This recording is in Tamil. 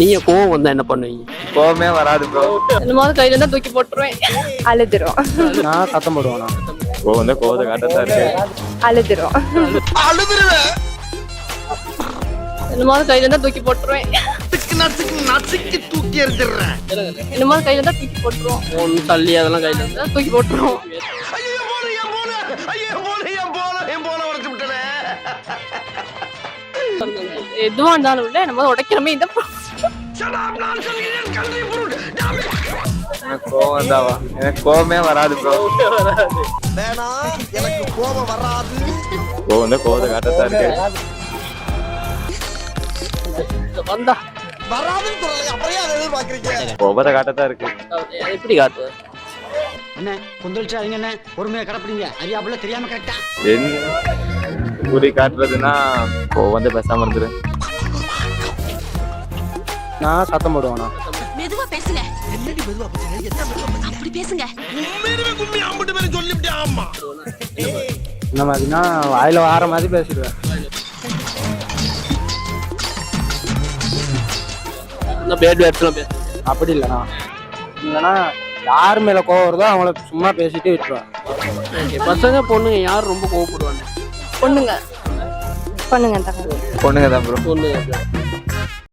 நீங்க கோவம் வந்தா என்ன பண்ணுவீங்க? கோவமே வராது ப்ரோ என்னமாவது கையில இருந்தா தூக்கி போட்டுருவேன். அழுதுரும். நான் சத்தம் போடுவேண்ணா கோவம் வந்து கோவத்தை காட்டத்தான் இருக்கு. அழுதுரும். என்னமாவது கையில இருந்தா தூக்கி போட்டுருவேன். என்னமாவது கையில இருந்தா தூக்கி போட்டுருவோம். ஃபோன் தள்ளி அதெல்லாம் கையில இருந்தா தூக்கி போட்டுருவோம். எதுவா இருந்தாலும் இல்ல நம்ம உடைக்கிறமே இந்த எனக்கு கோவம் எனக்கு கோவமே வராது ப்ரோ வேணாம் எனக்கு கோபம் வராது. கோவம் கோவத்தை காட்டத்தான் இருக்கு வந்தா. வராதுன்னு சொல்லலை அதை எதிர்பார்க்கறீங்க? கோவத்தை இருக்கு எப்படி காட்டு என்ன கொந்தளிச்சாதீங்க என்ன பொறுமையா கடப்பிடிங்க. அறியாப்புல தெரியாம கரெக்டா. என்ன குறி காட்டுறதுன்னா கோவம் வந்து பேசாம இருந்துரு. நான் சத்தம் போடுவேண்ணா மெதுவா பேசுங்க. அப்படி பேசுங்க. இந்த மாதிரினா வாயில வார மாதிரி பேசிடுவேன். இந்த பேட் வேர்ட்ஸ்லாம் பேச. அப்படி இல்லைண்ணா. இல்லைன்னா யார் மேல கோவம் வருதோ அவங்கள சும்மா பேசிட்டு விட்டுருவேன். பசங்க பொண்ணுங்க யார் ரொம்ப கோவப்படுவாங்க? பொண்ணுங்க. பொண்ணுங்க தங்க பொண்ணுங்க தான் ப்ரோ பொண்ணுங்க